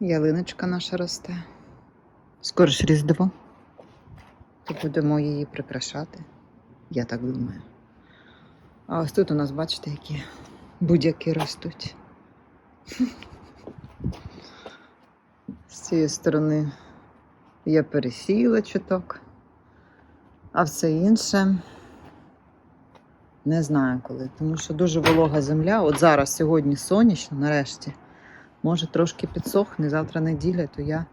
Ялиночка наша росте. Скоро ж Різдво. То будемо її прикрашати. Я так думаю. А ось тут у нас, бачите, які будь-які ростуть. З цієї сторони я пересіяла чуток, а все інше не знаю коли. Тому що дуже волога земля. От зараз, сьогодні сонячно, нарешті. Може трошки підсохне, завтра неділя, то я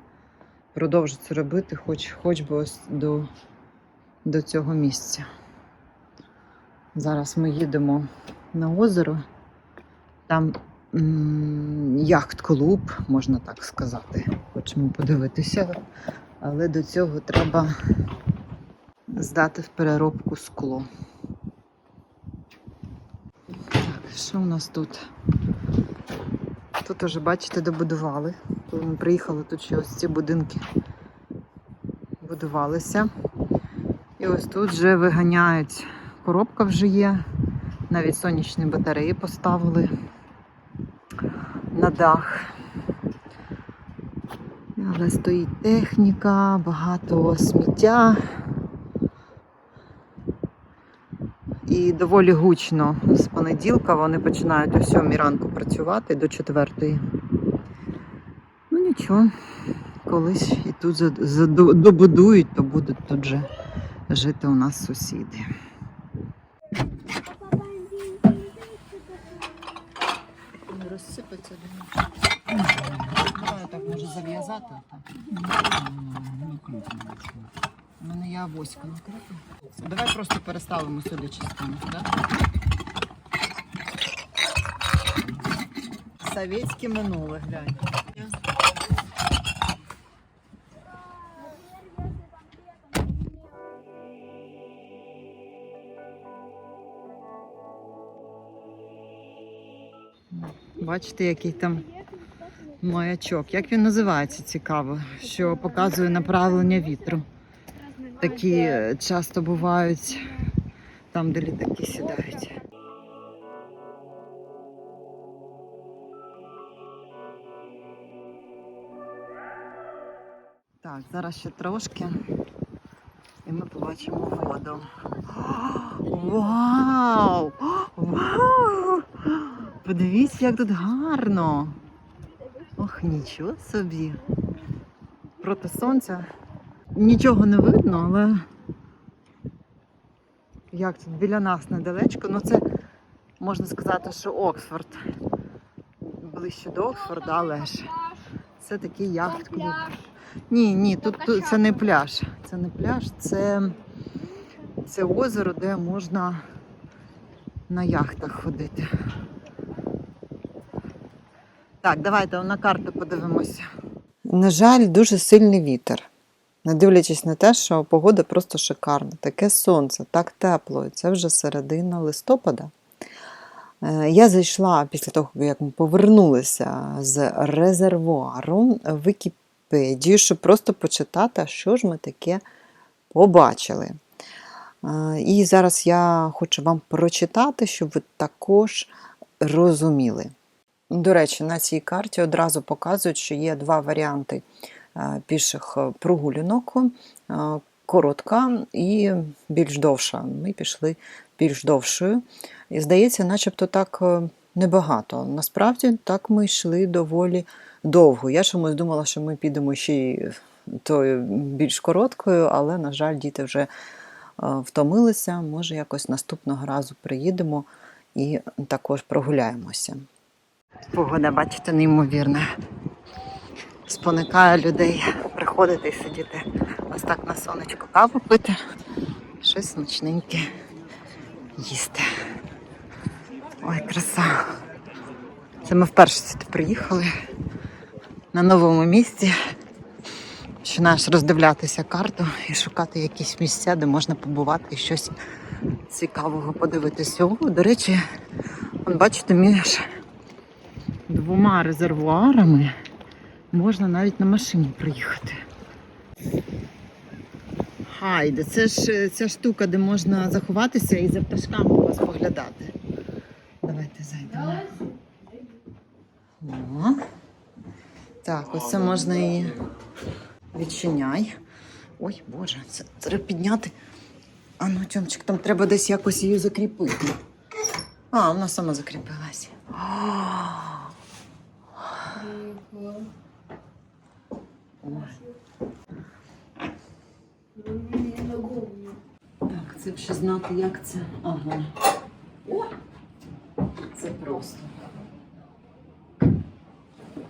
продовжу це робити, хоч, хоч би ось до, до цього місця. Зараз ми їдемо на озеро. Там яхт-клуб, можна так сказати. Хочемо подивитися. Але до цього треба здати в переробку скло. Так, що у нас тут? Тут уже, бачите, добудували. Коли ми приїхали, тут ще ось ці будинки будувалися. І ось тут вже виганяють. Коробка вже є. Навіть сонячні батареї поставили на дах. Але стоїть техніка, багато сміття. І доволі гучно з понеділка вони починають о 7 ранку працювати до 4. Ну нічого, колись і тут добудують, то будуть тут же жити у нас сусіди. Розсипаться. Давай так може зав'язати. У мене є авоська накрита. Давай просто переставимо сюди частину, так? Совєтське минуле, глянь. Бачите, який там маячок. Як він називається цікаво, що показує направлення вітру. Такі е, часто бувають там, де літаки сідають. Так, зараз ще трошки. І ми побачимо воду. Вау! Вау! Подивіться, як тут гарно. Ох, нічого собі. Проти сонця нічого не видно, але як тут біля нас недалечко. Ну це можна сказати, що Оксфорд. Ближче до Оксфорда, але ж це такий яхт-клуб. Ні, ні, тут, тут це не пляж. Це не пляж, це, це озеро, де можна на яхтах ходити. Так, давайте на карту подивимося. На жаль, дуже сильний вітер. Не дивлячись на те, що погода просто шикарна. Таке сонце, так тепло. Це вже середина листопада. Е, Я зайшла після того, як ми повернулися з резервуару в Вікіпедію, щоб просто почитати, що ж ми таке побачили. Е, І зараз я хочу вам прочитати, щоб ви також розуміли. До речі, на цій карті одразу показують, що є два варіанти піших е, прогулянок. Е, Коротка і більш довша. Ми пішли більш довшою. І здається, начебто так е, небагато. Насправді так ми йшли доволі довго. Я чомусь думала, що ми підемо ще й тою більш короткою, але, на жаль, діти вже е, втомилися. Може, якось наступного разу приїдемо і також прогуляємося. Погода, бачите, неймовірна. Спонукає людей приходити і сидіти ось так на сонечку каву пити, щось смачненьке їсти. Ой, краса. Це ми вперше сюди приїхали на новому місці. Починаєш роздивлятися карту і шукати якісь місця, де можна побувати і щось цікавого подивитися. О, до речі, бачите, між двома резервуарами можна навіть на машині приїхати. Хайде, це ж ця штука, де можна заховатися і за пташками у вас поглядати. Давайте зайдемо. О. Так, ось це можна і відчиняй. Ой, Боже, це треба підняти. А ну, Тьомчик, там треба десь якось її закріпити. А, вона сама закріпилась. Так, це ще знати, як це. Ага. О! Це просто.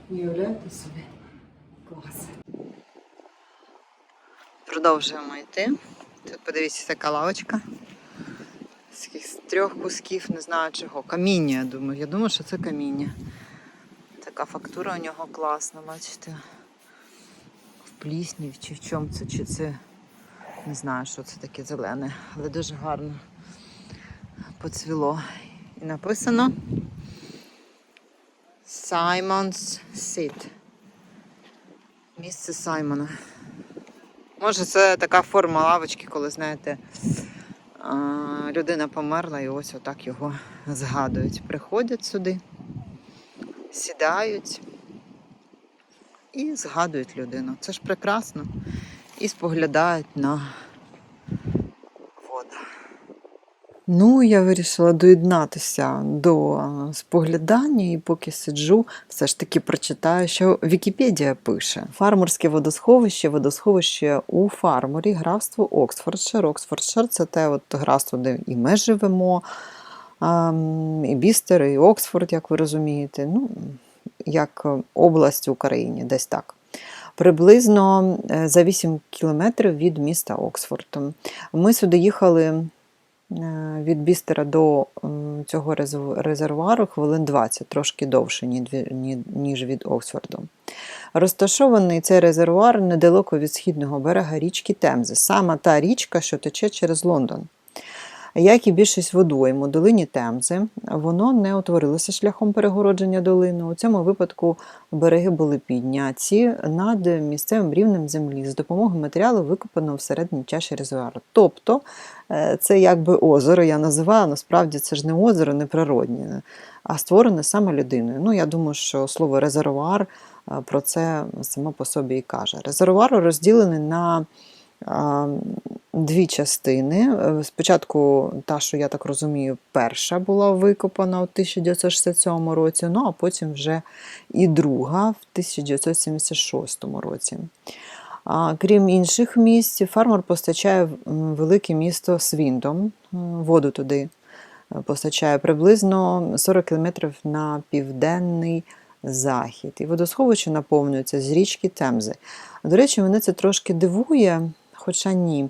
Уявляєте собі? Клас. Продовжуємо йти. Тут подивіться, така лавочка. З трьох кусків, не знаю чого. Каміння, я думаю. Я думаю, що це каміння. Така фактура у нього класна, бачите. В плісні, чи в чому це, чи це. Не знаю, що це таке зелене, але дуже гарно поцвіло. І написано Simon's Seat. Місце Саймона. Може, це така форма лавочки, коли, знаєте, людина померла і ось отак його згадують. Приходять сюди, сідають і згадують людину. Це ж прекрасно. І споглядають на воду. Ну, я вирішила доєднатися до споглядання і поки сиджу, все ж таки прочитаю, що Вікіпедія пише: фармерське водосховище, водосховище у фарморі, графство Оксфордшир. Оксфордшир це те от графство, де і ми живемо, і Бістер, і Оксфорд, як ви розумієте. Ну, як область в Україні, десь так. Приблизно е, за 8 кілометрів від міста Оксфорд. Ми сюди їхали е, від Бістера до цього резервуару хвилин 20, трошки довше, ніж від Оксфорду. Розташований цей резервуар недалеко від східного берега річки Темзи, саме та річка, що тече через Лондон. Як і більшість водойм у долині Темзи, воно не утворилося шляхом перегородження долини. У цьому випадку береги були підняті над місцевим рівнем землі з допомогою матеріалу, викопаного всередині чаші резервуару. Тобто е, це якби озеро, я називаю, насправді це ж не озеро, не природнє, а створене саме людиною. Ну, я думаю, що слово резервуар е, про це само по собі і каже. Резервуар розділений на дві частини. Е, Спочатку, та, що я так розумію, перша була викопана у 1967 році, ну а потім вже і друга в 1976 році. Крім інших місць, фармер постачає велике місто Свіндом, воду туди е, постачає приблизно 40 км на південний захід. І водосховище наповнюється з річки Темзи. До речі, мене це трошки дивує, хоча ні.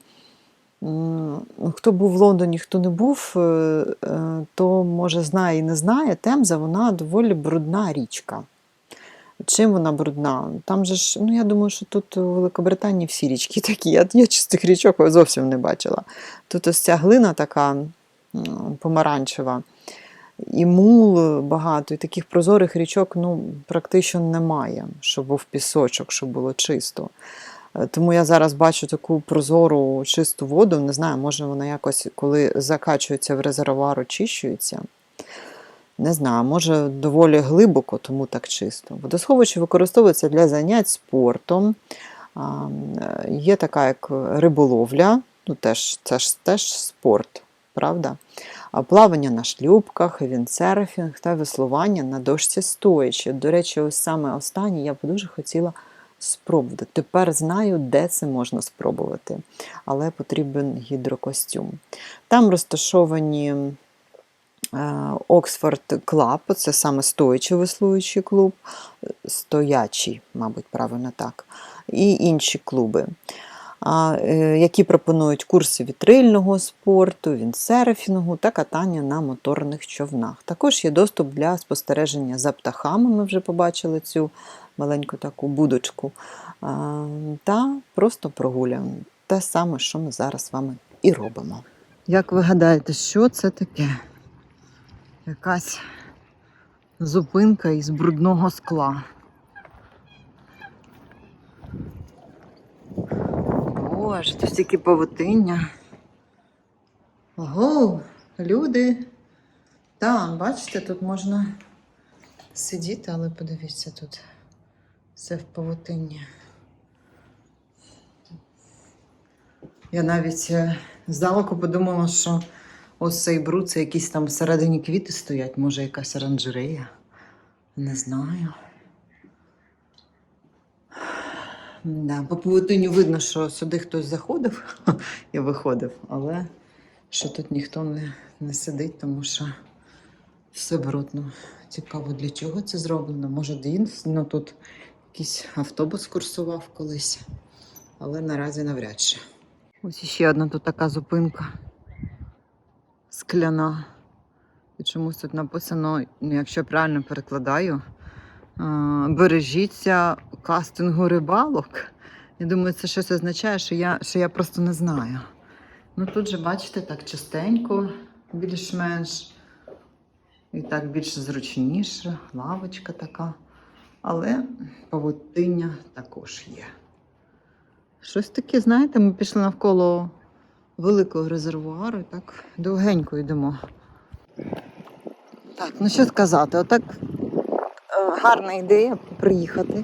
Хто був в Лондоні, хто не був, е, е, то може знає і не знає. Темза вона доволі брудна річка. Чим вона брудна? Там же ж, ну я думаю, що тут у Великобританії всі річки такі. Я, я чистих річок зовсім не бачила. Тут ось ця глина така помаранчева, і мул багато, і таких прозорих річок ну, практично немає, щоб був пісочок, щоб було чисто. Тому я зараз бачу таку прозору чисту воду. Не знаю, може вона якось, коли закачується в резервуар, очищується. Не знаю, може доволі глибоко, тому так чисто. Водосховище використовується для занять спортом. Е, Є така як риболовля, ну теж, це ж теж спорт, правда? Плавання на шлюпках, віндсерфінг та веслування на дошці стоячи. До речі, ось саме останнє я б дуже хотіла спробувати. Тепер знаю, де це можна спробувати, але потрібен гідрокостюм. Там розташовані Оксфорд Клаб, це саме стоячий веслуючий клуб, стоячий, мабуть, правильно так, і інші клуби, е, які пропонують курси вітрильного спорту, віндсерфінгу та катання на моторних човнах. Також є доступ для спостереження за птахами. Ми вже побачили цю маленьку таку будочку. Та просто прогулянку. Те саме, що ми зараз з вами і робимо. Як ви гадаєте, що це таке? Якась зупинка із брудного скла. Боже, тут стільки павутиння. Ого, люди. Так, бачите, тут можна сидіти, але подивіться тут Все в павутинні. Я навіть е, здалеку подумала, що ось цей бруд, це якісь там всередині квіти стоять, може якась оранжерея. Не знаю. Да, по павутинню видно, що сюди хтось заходив і виходив, але що тут ніхто не, не сидить, тому що все брудно. Цікаво, для чого це зроблено. Може, дійсно тут якийсь автобус курсував колись, але наразі навряд чи. Ось ще одна тут така зупинка скляна. І чомусь тут написано, ну, якщо я правильно перекладаю, бережіться кастингу рибалок. Я думаю, це щось означає, що я, що я просто не знаю. Ну тут же, бачите, так частенько, більш-менш. І так більш зручніше, лавочка така. Але павутиння також є. Щось таке, знаєте, ми пішли навколо великого резервуару і так довгенько йдемо. Так, ну що сказати, отак е, гарна ідея приїхати,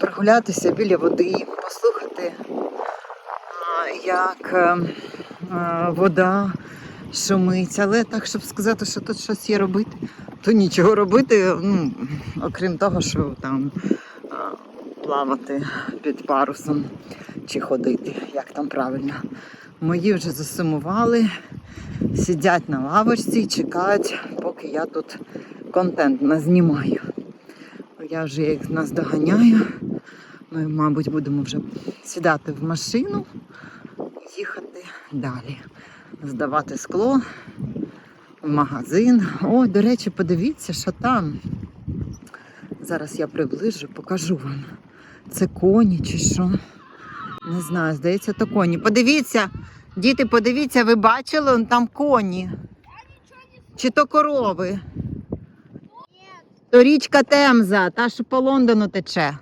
прогулятися біля води, послухати, як е, е, вода шумить. Але так, щоб сказати, що тут щось є робити, то нічого робити, ну, окрім того, що там плавати під парусом чи ходити, як там правильно. Мої вже засумували, сидять на лавочці і чекають, поки я тут контент назнімаю. Я вже їх наздоганяю. Ми, мабуть, будемо вже сідати в машину їхати далі. Здавати скло магазин. О, до речі, подивіться, що там. Зараз я приближу, покажу вам. Це коні чи що? Не знаю, здається, то коні. Подивіться, діти, подивіться, ви бачили, он там коні. Чи то корови? То річка Темза, та що по Лондону тече.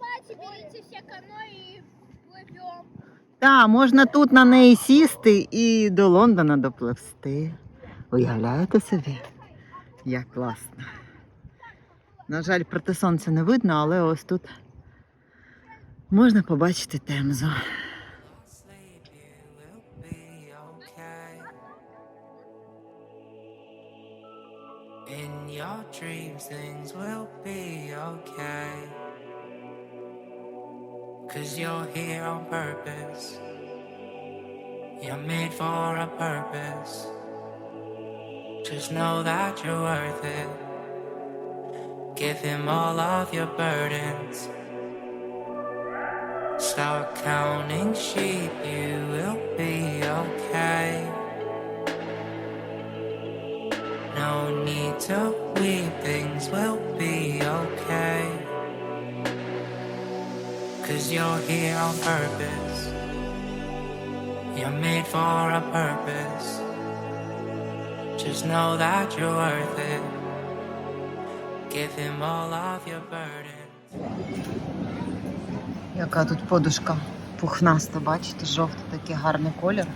Давайте берите все кано и плывем. Так, можна тут на неї сісти і до Лондона допливсти. Уявляєте собі? Як класно. На жаль, проти сонця не видно, але ось тут можна побачити Темзу. Cause you're here on purpose. You're made for a purpose. Just know that you're worth it. Give him all of your burdens. Start counting sheep, you will be okay. No need to weep, things will be okay. Cause you're here on purpose. You're made for a purpose. Just know that you're worth it. Give him all of your burdens. Яка тут подушка пухнаста, бачите, жовтий такий гарний колір.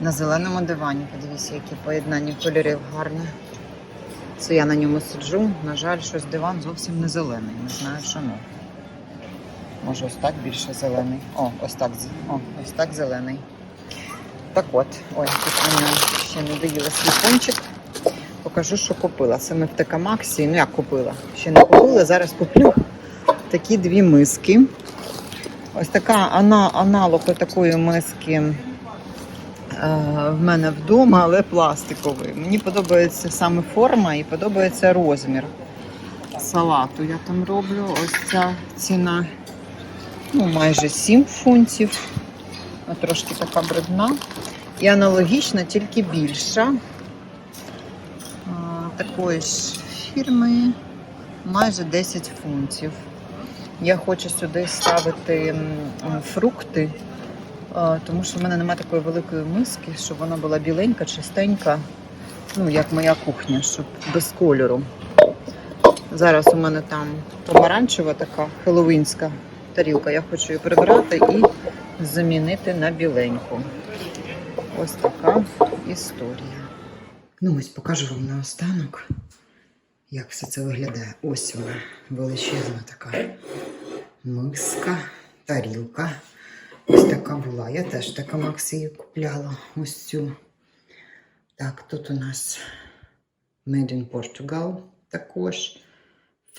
На зеленому дивані. Подивіться, які поєднання кольорів гарне. Це я на ньому сиджу. На жаль, щось диван зовсім не зелений. Не знаю чому. Може, ось так більше зелений. О, ось так. О, ось так зелений. Так от, ой, тут Аня ще не доїла свій пончик. Покажу, що купила. Ми в ТК Максі. Ну як купила? Ще не купила. Зараз куплю такі дві миски. Ось така ана, аналог такої миски е, в мене вдома, але пластиковий. Мені подобається саме форма і подобається розмір салату. Я там роблю. Ось ця ціна ну, майже 7 фунтів. Ну, Трошки така брудна. І аналогічна, тільки більша. Такої ж фірми майже 10 фунтів. Я хочу сюди ставити фрукти, тому що в мене немає такої великої миски, щоб вона була біленька, чистенька, ну як моя кухня, щоб без кольору. Зараз у мене там помаранчева така хеллоуінська тарілка. Я хочу її прибрати і замінити на біленьку. Ось така історія. Ну, ось покажу вам наостанок, як все це виглядає. Ось вона, величезна така миска, тарілка. Ось така була. Я теж така Макс її купляла. Ось цю. Так, тут у нас Made in Portugal також.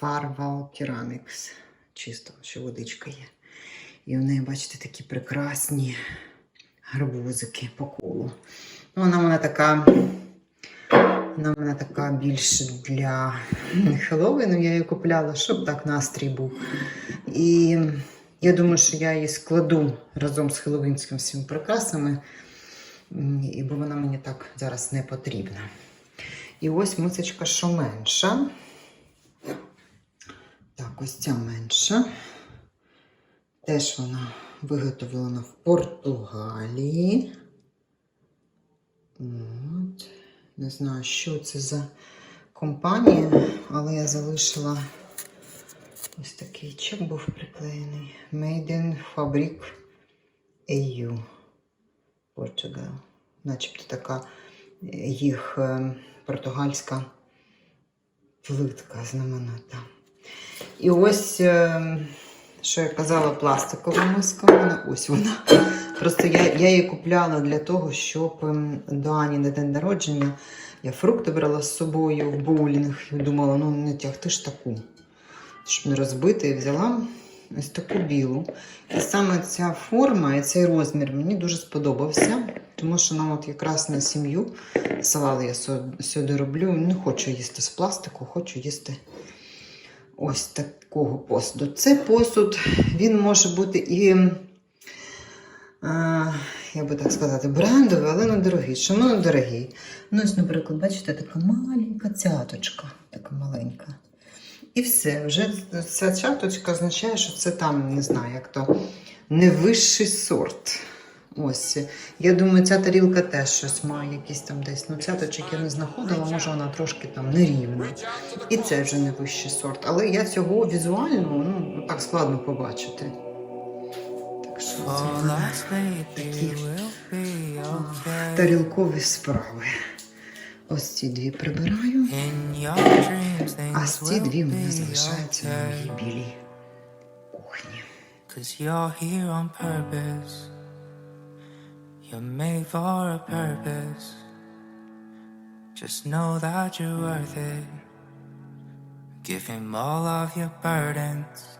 Farval Ceramics. Чисто, ще водичка є. І в неї, бачите, такі прекрасні гарбузики по колу. Ну, вона в така. Вона в така більш для Хеллоуіну. Я її купляла, щоб так настрій був. І я думаю, що я її складу разом з хеллоуінськими всіми прикрасами, і бо вона мені так зараз не потрібна. І ось мисочка, що менша. Так, ось ця менша. Теж вона виготовлена в Португалії. От. Не знаю, що це за компанія, але я залишила ось такий чек був приклеєний. Made in Fabric EU Portugal. Начебто така їх е, португальська плитка знаменита. І ось, е, що я казала, пластикова миска. в мене. Ось вона. Просто я, я її купляла для того, щоб ем, до Ані на день народження я фрукти брала з собою в боулінг і думала, ну не тягти ж таку, щоб не розбити, і взяла ось таку білу. І саме ця форма і цей розмір мені дуже сподобався, тому що нам от якраз на сім'ю салат я сюди роблю. Не хочу їсти з пластику, хочу їсти ось такого посуду. Цей посуд він може бути і, е, як би так сказати, брендовий, але не дорогий. Чому не дорогий? Ну, ось, наприклад, бачите, така маленька цяточка, така маленька. І все, вже ця чаточка означає, що це там, не знаю, як то не вищий сорт. Ось. Я думаю, ця тарілка теж щось має якісь там десь. Ну, цяточок я не знаходила, може вона трошки там нерівна. І це вже не вищий сорт. Але я цього візуально ну, так складно побачити. Так що це такі тарілкові справи. Ось ці дві прибираю. А things ці дві в мене залишаються на моїй білій кухні. You're made for a purpose. Just know that you're worth it. Give him all of your burdens.